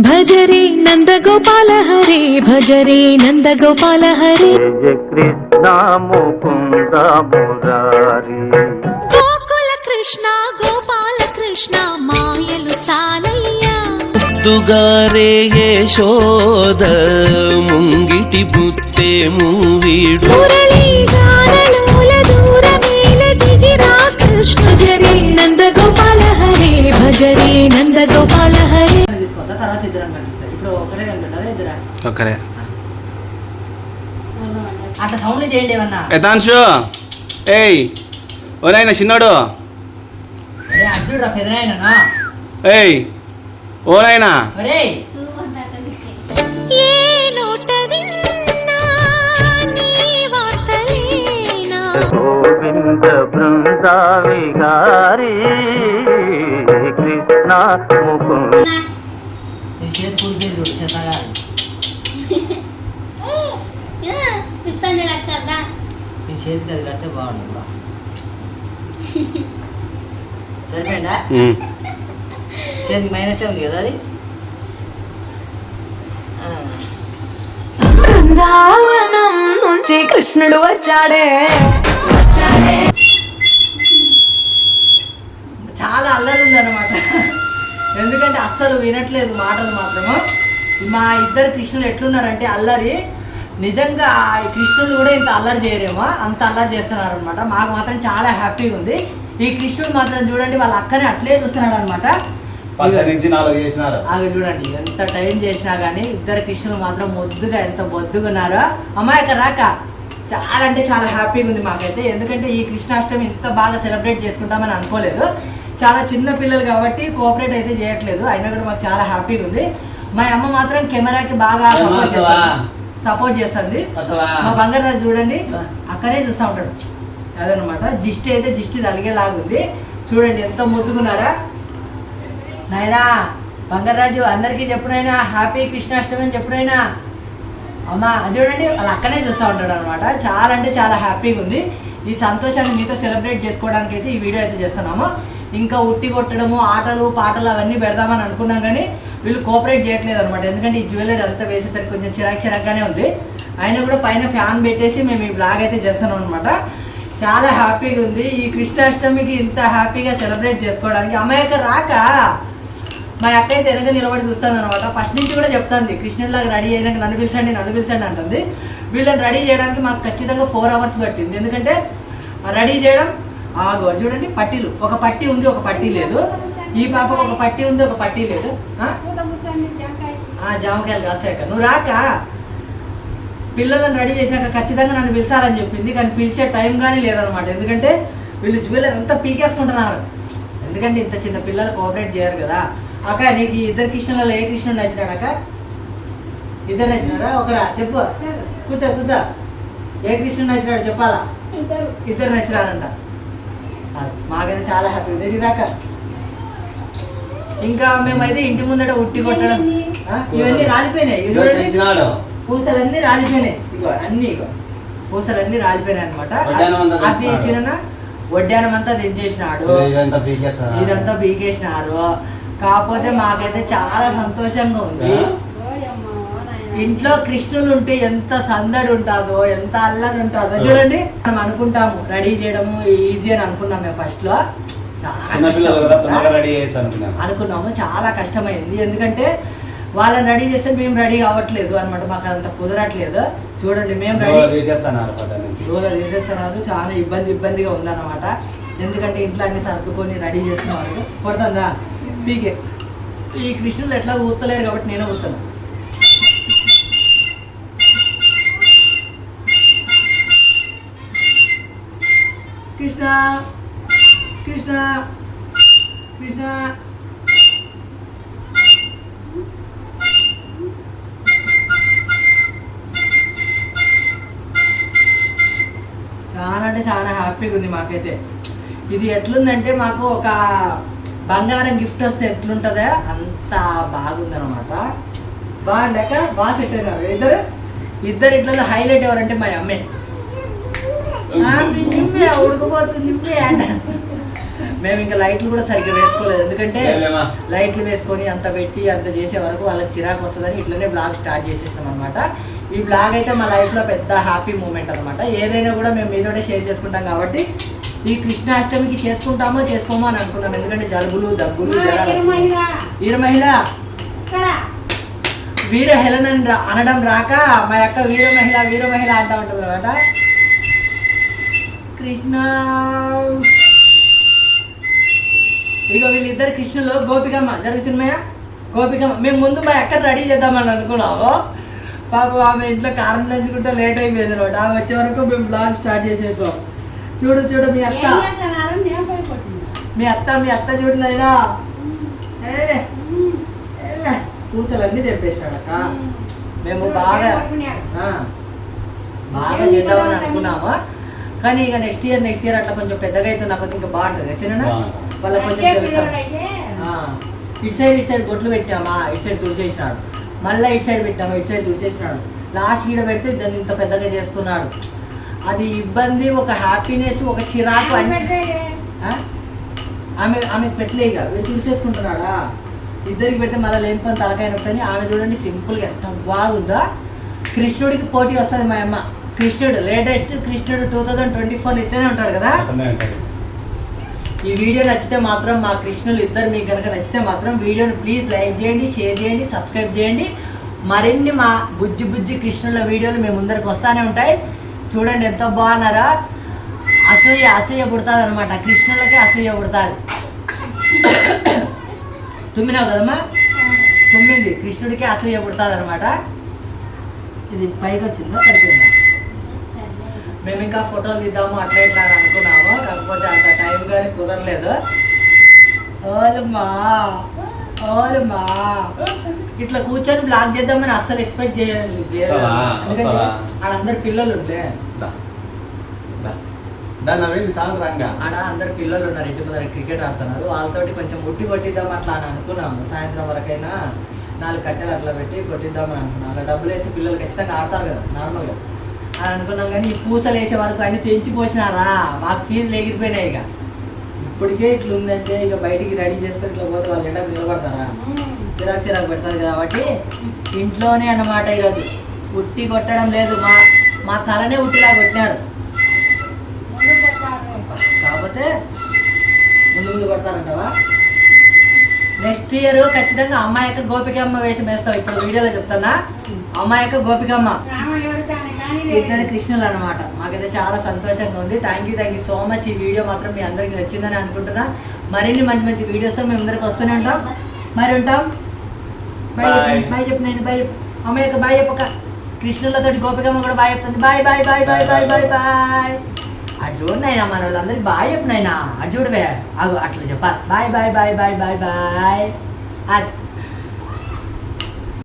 భజరే నందగోపాల హరే భజరే నందగోపాల హరే. జయ కృష్ణ ముకుంద మురారి గోకుల కృష్ణ గోపాల కృష్ణ మాయలు చాలయ్యా. ముద్దుగారే యశోద ముంగిటి బుత్తేము వీడు మురళీ గానలోల దూరమేల దిగిరా కృష్ణ జరే నందగోపాల హరే భజరే నందగోపాల హరే. ఇద్దరం కనిపిస్తారు ఇప్పుడు ఒకటే కనిపెట్టారా ఇద్దరా? ఒక్కరే అట్లా సౌండ్ చేయండి ఏమన్నా. యథాంశు ఏయ్. ఓనాయన చిన్నోడు. అరే అర్జుడు రా పెదనాయననా? ఏయ్. ఓనాయనా అరే ఏ నోట విన్నా నీ వార్తలేనా గోవింద బృంద విహారీ కృష్ణ ముకుంద నీ చేతి కూలిపోయింది చూడు చెత్తగా నీ చేతికి అది కడితే బాగుండు కూడా సరిపోయిందా? చేతికి మైనసే ఉంది కదా అది బృందావనం నుంచి కృష్ణుడు వచ్చాడే చాలా అల్లరి ఉందన్నమాట. అస్సలు వినట్లేదు మాటలు మాత్రము. మా ఇద్దరు కృష్ణులు ఎట్లున్నారంటే అల్లరి. నిజంగా ఈ కృష్ణులు కూడా ఇంత అల్లరి చేయరేమో అంత అల్లరి చేస్తున్నారు అనమాట మాకు మాత్రం చాలా హ్యాపీగా ఉంది. ఈ కృష్ణుడు మాత్రం చూడండి వాళ్ళ అక్కనే అట్లే చూస్తున్నాడు అనమాట ఆగ చూడండి ఎంత టైం చేసినా కానీ ఇద్దరు కృష్ణులు మాత్రం మొద్దుగా ఎంత బొద్దుగా ఉన్నారో. అమ్మాయి ఇక్కడ రాక. చాలా అంటే చాలా హ్యాపీగా ఉంది మాకైతే. ఎందుకంటే ఈ కృష్ణాష్టమి ఇంత బాగా సెలబ్రేట్ చేసుకుంటామని అనుకోలేదు. చాలా చిన్న పిల్లలు కాబట్టి కోఆపరేట్ అయితే చేయట్లేదు. అయినా కూడా మాకు చాలా హ్యాపీగా ఉంది. మా అమ్మ మాత్రం కెమెరాకి బాగా సపోర్ట్ చేస్తుంది. సపోర్ట్ చేస్తుంది. మా బంగారాజు చూడండి. అక్కడే చూస్తూ ఉంటాడు. అదనమాట. జిష్టి అయితే జిష్టి తలిగేలాగుంది చూడండి ఎంత ముద్దుకున్నారా నాయనా బంగారాజు అందరికీ చెప్పునైనా హ్యాపీ కృష్ణాష్టమి అని చెప్పునైనా. అమ్మా చూడండి. వాళ్ళు అక్కనే చూస్తూ ఉంటాడు అనమాట చాలా అంటే చాలా హ్యాపీగా ఉంది. ఈ సంతోషాన్ని మీతో సెలబ్రేట్ చేసుకోవడానికి అయితే ఈ వీడియో అయితే చేస్తున్నాము. ఇంకా ఉట్టి కొట్టడము ఆటలు పాటలు అవన్నీ పెడదామని అనుకున్నాం కానీ వీళ్ళు కోఆపరేట్ చేయట్లేదు అనమాట ఎందుకంటే ఈ జ్యువెలరీ అంతా వేసేసరికి కొంచెం చిరాకు చిరాకుగానే ఉంది. అయినా కూడా పైన ఫ్యాన్ పెట్టేసి మేము ఈ బ్లాగ్ అయితే చేస్తున్నాం అనమాట చాలా హ్యాపీగా ఉంది. ఈ కృష్ణాష్టమికి ఇంత హ్యాపీగా సెలబ్రేట్ చేసుకోవడానికి. అమ్మాయి రాక. మా అక్క అయితే వెనక నిలబడి చూస్తాను అనమాట ఫస్ట్ నుంచి కూడా చెప్తాంది కృష్ణుడిలాగా రెడీ అయినాక నన్ను పిలిచండి నన్ను పిలిచండి అంటుంది. వీళ్ళని రెడీ చేయడానికి మాకు ఖచ్చితంగా ఫోర్ అవర్స్ పట్టింది. ఎందుకంటే రెడీ చేయడం ఆగు. చూడండి పట్టీలు. ఒక పట్టీ ఉంది ఒక పట్టీ లేదు. ఈ పాపకు ఒక పట్టీ ఉంది ఒక పట్టీ లేదు. జామకాయలు కాస్తాయక్క. నువ్వు రాక. పిల్లలను రెడీ చేశాక ఖచ్చితంగా నన్ను పిలిచాలని చెప్పింది కానీ పిలిచే టైం కానీ లేదనమాట ఎందుకంటే వీళ్ళు జ్యువెలరీ అంతా పీకేసుకుంటున్నారు. ఎందుకంటే ఇంత చిన్న పిల్లలు కోఆపరేట్ చేయరు కదా. అక్క నీకు ఇద్దరు కృష్ణులలో ఏ కృష్ణుడు నచ్చినాడు అక్క? ఇద్దరు నచ్చినారా ఒకరా చెప్పు. కూర్చో కూర్చో. ఏ కృష్ణుడు నచ్చినాడు చెప్పాలా? ఇద్దరు నచ్చినారంట. మాకైతే చాలా హ్యాపీ. రెడీ రాక ఇంకా మేమైతే ఇంటి ముందట ఉట్టి కొట్టడం. ఇవన్నీ రాలిపోయినాయి. చూడండి. పూసలన్నీ రాలిపోయినాయి. ఇగో అన్ని ఇగో. పూసలన్నీ రాలిపోయినాయి అనమాట అది. చిన్న వడ్డానం అంతా తెంచేసినాడు ఇదంతా బీకేసినారు కాకపోతే మాకైతే చాలా సంతోషంగా ఉంది. ఇంట్లో కృష్ణులు ఉంటే ఎంత సందడి ఉంటుందో ఎంత అల్లరి ఉంటుందో చూడండి. మనం అనుకుంటాము రెడీ చేయడము ఈజీ అని అనుకున్నాం మేము ఫస్ట్లో. అనుకున్నాము చాలా కష్టమైంది. ఎందుకంటే వాళ్ళని రెడీ చేస్తే మేము రెడీ అవ్వట్లేదు అనమాట మాకు అంత కుదరట్లేదు. చూడండి మేము రెడీ చేసేస్తున్నారు చాలా ఇబ్బంది ఇబ్బందిగా ఉందన్నమాట. ఎందుకంటే ఇంట్లో అన్ని సర్దుకొని రెడీ చేస్తున్నారు కొడుతుందా పీకే. ఈ కృష్ణులు ఎట్లా ఊతలేరు కాబట్టి నేను ఊతాను కృష్ణ కృష్ణ కృష్ణ. చాలా అంటే చాలా హ్యాపీగా ఉంది మాకైతే. ఇది ఎట్లుందంటే మాకు ఒక బంగారం గిఫ్ట్ వస్తే ఎట్లుంటుందో? అంత బాగుందన్నమాట. బాగుండక బాగా సెట్ అయినారు. ఇద్దరు? ఇద్దరు ఇట్లలో హైలైట్ ఎవరంటే మా అమ్మే. మేము ఇంకా లైట్లు కూడా సరిగ్గా వేసుకోలేదు. ఎందుకంటే. లైట్లు వేసుకొని అంత పెట్టి అంత చేసే వరకు వాళ్ళకి చిరాకు వస్తుందని ఇట్లనే బ్లాగ్ స్టార్ట్ చేసేసాం అనమాట ఈ బ్లాగ్ అయితే మా లైఫ్లో పెద్ద హ్యాపీ మూమెంట్ అనమాట ఏదైనా కూడా మేము మీతోనే షేర్ చేసుకుంటాం కాబట్టి ఈ కృష్ణాష్టమికి చేసుకుంటామో చేసుకోమో అని అనుకున్నాం. ఎందుకంటే జలుబులు దగ్గులు వీర మహిళ వీర హెలన్ అనడం రాక మా యొక్క వీర మహిళ వీర మహిళ అంటా ఉంటుంది అనమాట కృష్ణ. ఇక వీళ్ళిద్దరు కృష్ణులు గోపికమ్మ. జరుగు సినిమా గోపికమ్మ. మేము ముందు మా ఎక్కడ రెడీ చేద్దామని అనుకున్నాము. పాప ఆమె ఇంట్లో కారం నంచుకుంటే లేట్ అయిపోయింది అనమాట. ఆమె వచ్చే వరకు మేము బ్లాగ్ స్టార్ట్ చేసేసాం. చూడు చూడు మీ అత్త. మీ అత్త మీ అత్త చూడు ఏ, పూసలన్నీ తెప్పేశాడక్క మేము బాగా బాగా చేద్దామని అనుకున్నాము? కానీ ఇక నెక్స్ట్ ఇయర్ నెక్స్ట్ ఇయర్ అట్లా కొంచెం పెద్దగా అయితే నాకు ఇంకా బాగుంటుంది చిన్న. వాళ్ళకి కొంచెం తెలుస్తాం ఆ, ఇటు సైడ్ ఇటు సైడ్ బొట్లు పెట్టామా? ఇటు సైడ్ తుడిచేసినాడు మళ్ళీ ఇటు సైడ్ పెట్టామా? ఇటు సైడ్ తుడిచేసినాడు లాస్ట్ ఈడ పెడితే దాన్ని ఇంత పెద్దగా చేసుకున్నాడు. అది ఇబ్బంది ఒక హ్యాపీనెస్ ఒక చిరాకు అన్ని ఆ? ఆమె ఆమె పెట్టలే ఇక. వీడు తుడిచేసుకుంటున్నాడా ఇద్దరికి పెడితే మళ్ళీ లేని పని తలకాయ నొప్పని ఆమె చూడండి సింపుల్గా ఎంత బాగుందా. కృష్ణుడికి పోటీ వస్తుంది మా అమ్మ. కృష్ణుడు లేటెస్ట్ కృష్ణుడు టూ థౌజండ్ ట్వంటీ ఫోర్ ఇట్లనే ఉంటాడు కదా? ఈ వీడియో నచ్చితే మాత్రం మా కృష్ణులు ఇద్దరు మీకు కనుక నచ్చితే మాత్రం వీడియోని ప్లీజ్ లైక్ చేయండి షేర్ చేయండి సబ్స్క్రైబ్ చేయండి. మరిన్ని మా బుజ్జి బుజ్జి కృష్ణుల వీడియోలు మేము ముందరికి వస్తానే ఉంటాయి. చూడండి ఎంత బాగున్నారా? అసూయ అసూయ పుడుతుంది అనమాట కృష్ణులకి అసూయ పుడుతుంది. తుమ్మినావు కదమ్మా? తుమ్మింది. కృష్ణుడికి అసూయ పుడుతుంది అనమాట ఇది పైకి వచ్చిందా సరిపోయిందా? మేము ఇంకా ఫోటోలు తీద్దాము అట్లా ఇట్లా అని అనుకున్నాము. కాకపోతే అంత టైం కానీ కుదరలేదు. ఓలమ్మా ఓలమ్మా. ఇట్లా కూర్చొని బ్లాక్ చేద్దామని అస్సలు ఎక్స్పెక్ట్ చేయాలి? ఎందుకంటే అందరు పిల్లలు ఆడ అందరు పిల్లలు ఉన్నారు ఇంటి ముందర క్రికెట్ ఆడుతున్నారు. వాళ్ళతోటి కొంచెం ముట్టి కొట్టిద్దాం అట్లా అని అనుకున్నాము. సాయంత్రం వరకైనా నాలుగు కట్టెలు అట్లా పెట్టి కొట్టిద్దామని అనుకున్నాం అలా డబ్బులు వేసి పిల్లలు ఖచ్చితంగా ఆడతారు కదా నార్మల్గా అని అనుకున్నాం కానీ ఈ పూసలు వేసే వరకు అన్ని తెంచిపోసినారా మాకు ఫీజులు ఎగిరిపోయినాయి ఇక. ఇప్పటికే ఇట్లా ఉందంటే ఇక బయటికి రెడీ చేసుకొని ఇట్లా పోతే వాళ్ళు ఎండకు నిలబడతారా? చిరాకు చిరాకు పెడతారు కాబట్టి ఇంట్లోనే అన్నమాట ఈరోజు. ఉట్టి కొట్టడం లేదు. మా మా తలనే ఉట్టిలా కొట్టినారు. కాకపోతే ముందు ముందు కొడతారంటవా? నెక్స్ట్ ఇయర్ ఖచ్చితంగా అమ్మాయి యొక్క గోపికమ్మ వేషం వేస్తావు. ఇప్పుడు వీడియోలో చెప్తానా అమ్మాయి యొక్క గోపికమ్మ. ఇద్దరు కృష్ణులు అనమాట మాకైతే చాలా సంతోషంగా ఉంది. Thank you thank you so much ఈ వీడియో మాత్రం మీ అందరికి నచ్చిందని అనుకుంటున్నా. మరిన్ని మంచి మంచి వీడియోస్తో మేము అందరికి వస్తూనే ఉంటాం. మరి ఉంటాం. బాయ్ చెప్పు నేను బాయ్ చెప్పు. అమ్మాయి యొక్క బాయ్ చెప్పక కృష్ణులతోటి గోపికమ్మ కూడా బాయ్ చెప్తుంది. Bye bye bye bye bye bye bye అటు చూడు నాయనా మన వాళ్ళందరికీ బాయ్ చెప్పు నాయనా. అటు చూడవే అగు అట్లా చెప్పాలి. Bye bye bye bye bye bye అది